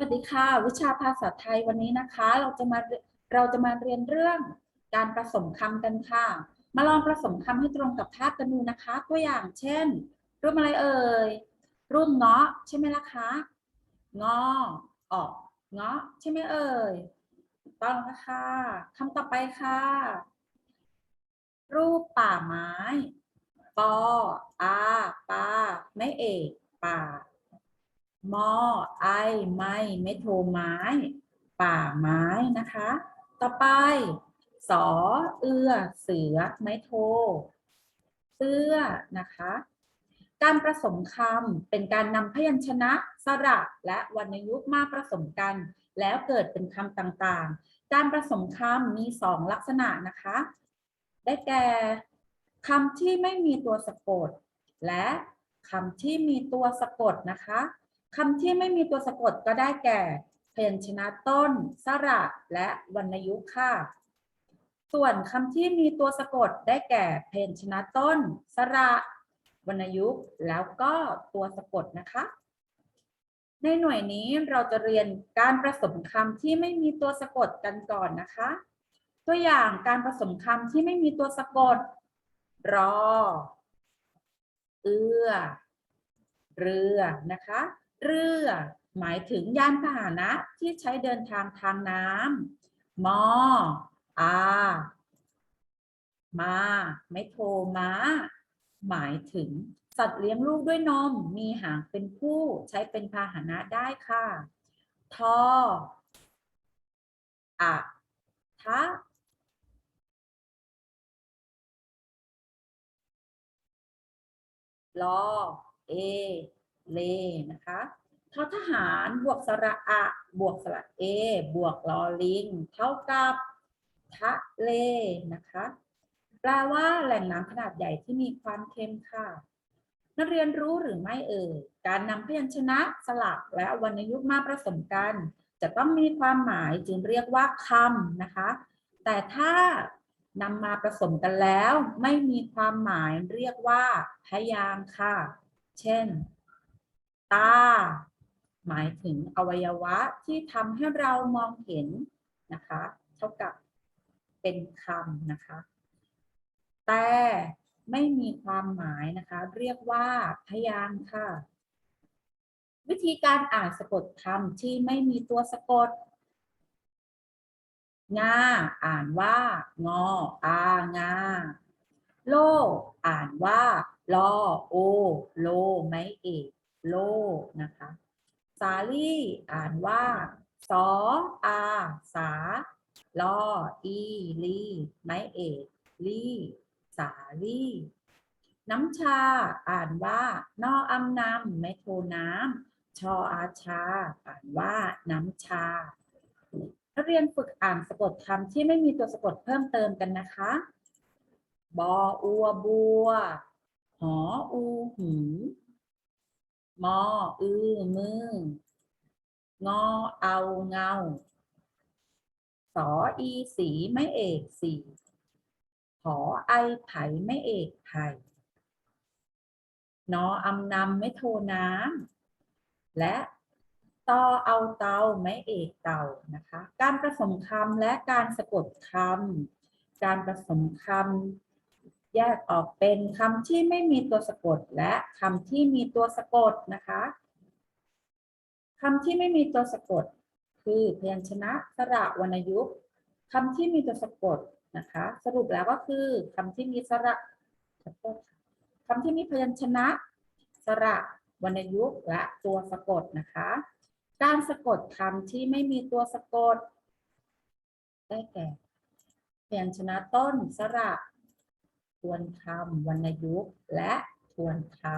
สวัสดีค่ะ วิชาภาษาไทยวันนี้นะคะ เราจะมาเราจะมาเรียนเรื่องการผสมคำกันค่ะ มาลองผสมคำให้ตรงกับภาพกันดูนะคะ ตัวอย่างเช่น รูปอะไรเอ่ยรูปเงาะใช่ไหมล่ะคะงอออกเงาะใช่ไหมเอ่ยต้องนะคะคำต่อไปค่ะ รูปป่าไม้ปออาปาไม่เอกป่า มอไอไม่ไม่โทไม้ ป่าไม้นะคะ ต่อไป สอเอือเสือไม่โท เสื้อนะคะ การผสมคำเป็นการนำพยัญชนะ สระและวรรณยุกต์มาผสมกัน แล้วเกิดเป็นคำต่างๆ การผสมคำมีสองลักษณะนะคะ ได้แก่คำที่ไม่มีตัวสะกด และคำที่มีตัวสะกดนะคะ คำที่ไม่มีตัวสะกดก็ได้แก่ พยัญชนะต้น สระและวรรณยุกต์ค่ะ ส่วนคำที่มีตัวสะกดได้แก่พยัญชนะต้น สระวรรณยุกต์แล้วก็ตัวสะกดนะคะ ในหน่วยนี้เราจะเรียนการผสมคำที่ไม่มีตัวสะกดกันก่อนนะคะ ตัวอย่างการผสมคำที่ไม่มีตัวสะกด รอ เอื้อ เรือนะคะ เรือ หมายถึงยานพาหนะที่ใช้เดินทางทางน้ำมออามาไม่โทมาหมายถึงสัตว์เลี้ยงลูกด้วยนม มีหางเป็นผู้ใช้เป็นพาหนะได้ค่ะ ทออะทะลอเอ เลนะคะทอทหารบวกสระอะบวกสระเอบวกลอลิง เท่ากับทะเลนะคะแปลว่าแหล่งน้ำขนาดใหญ่ที่มีความเค็มค่ะ นักเรียนรู้หรือไม่เอ่ยการนำพยัญชนะสลักและวรรณยุกต์มาผสมกัน จะต้องมีความหมายจึงเรียกว่าคำนะคะ แต่ถ้านำมาผสมกันแล้ว ไม่มีความหมายเรียกว่าพยางค์ค่ะ เช่น ตา หมายถึงอวัยวะที่ทำให้เรามองเห็นนะคะ เท่ากับเป็นคำนะคะ แต่ไม่มีความหมายนะคะ เรียกว่าพยางค์ค่ะ วิธีการอ่านสะกดคำที่ไม่มีตัวสะกดงาอ่านว่า งอ อางา โล อ่านว่าลอโอ โล ไม่เอก โลนะคะ สาลี่อ่านว่าสออาสาลออีลีไม่เอกลีสาลี่ น้ำชาอ่านว่า นออำนำไม่โทน้ำชออาชา อ่านว่าน้ำชานักเรียนฝึกอ่านสะกดคำที่ไม่มีตัวสะกดเพิ่มเติมกันนะคะ บออัวบัว หออูหู มอ อือ มือ งอ เอา เงา สอ อี สีไม่เอกสีหอไอไผ่ไม่เอกไผ่นออำนำไม่โทน้ำและตอเอาเตาไม่เอกเตานะคะ การผสมคำและการสะกดคำการผสมคำ แยกออกเป็นคำที่ไม่มีตัวสะกดและคำที่มีตัวสะกดนะคะคำที่ไม่มีตัวสะกด คือพยัญชนะสระวรรณยุกต์คำที่มีตัวสะกดนะคะ สรุปแล้วก็คือคำที่มีสระขอโทษค่ะคำที่มีพยัญชนะ สระวรรณยุกต์และตัวสะกดนะคะ การสะกดคำที่ไม่มีตัวสะกด ได้แก่พยัญชนะต้นสระ ทวนคำวรรณยุกต์และทวนคำ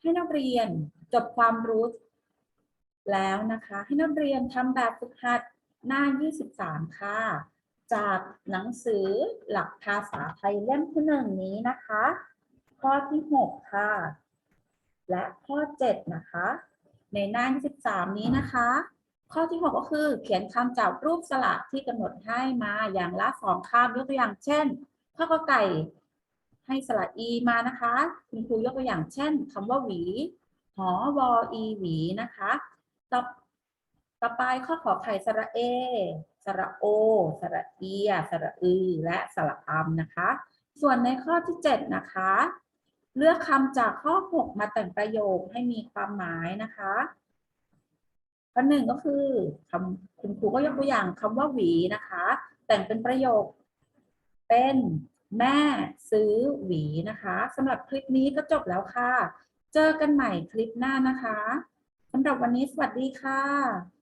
ให้นักเรียนจบความรู้แล้วนะคะ ให้นักเรียนทำแบบฝึกหัดหน้า 23 ค่ะ จากหนังสือหลักภาษาไทยเล่มที่หนึ่งนี้นะคะ ข้อที่ 6 ค่ะ และข้อ 7 นะคะ ในหน้า 23 นี้นะคะ ข้อที่ 6 ก็คือเขียนคำจากรูปสระที่กำหนดให้มาอย่างละสองคำยกตัวอย่างเช่นข้อกอไก่ให้สระอีมานะคะคุณครูยกตัวอย่างเช่นคำว่าหวีหอวออีหวีนะคะต่อต่อไปข้อขอไข่สระเอ สระโอ สระเอีย สระอือ และสระอำนะคะ ส่วนในข้อที่เจ็ดนะคะ เลือกคำจากข้อ 6 มาแต่งประโยคให้มีความหมายนะคะ ข้อหนึ่งก็คือคำคุณครูก็ยกตัวอย่างคำว่าหวีนะคะ แต่งเป็นประโยค เป็นแม่ซื้อหวีนะคะสำหรับคลิปนี้ก็จบแล้วค่ะ เจอกันใหม่คลิปหน้านะคะสำหรับวันนี้สวัสดีค่ะ